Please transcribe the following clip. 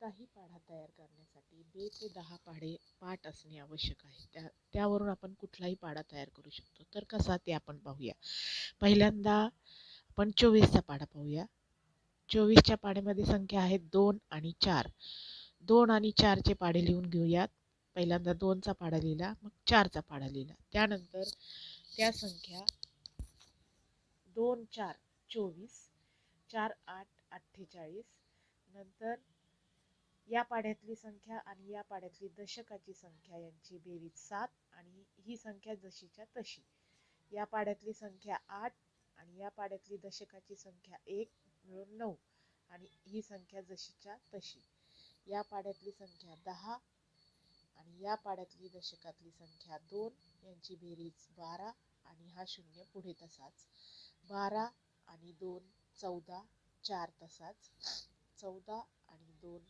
कोणताही पाढा तयार करण्यासाठी बे ते दहा पाढे पाठ असणे आवश्यक आहे. त्या त्यावरून आपण कुठलाही पाढा तयार करू शकतो. तर कसा ते आपण पाहूया. पहिल्यांदा आपण चोवीसचा पाढा पाहूया. चोवीसच्या पाढ्यामध्ये संख्या आहेत दोन आणि चार. दोन आणि चारचे पाढे लिहून घेऊयात. पहिल्यांदा दोनचा पाढा लिहिला मग चारचा पाढा लिहिला. त्यानंतर त्या संख्या दोन चार चोवीस चार आठ अठ्ठेचाळीस नंतर या पाढ्यातली संख्या आणि या पाढ्यातली दशकाची संख्या यांची बेरीज सात आणि ही संख्या जशीच्या तशी. या पाढ्यातली संख्या आठ आणि या पाढ्यातली दशकाची संख्या एक मिळून नऊ आणि ही संख्या जशीच्या तशी. या पाढ्यातली संख्या दहा आणि या पाढ्यातली दशकातली संख्या दोन यांची बेरीज बारा आणि हा शून्य पुढे तसाच. बारा आणि दोन चौदा चार तसाच. चौदा आणि दोन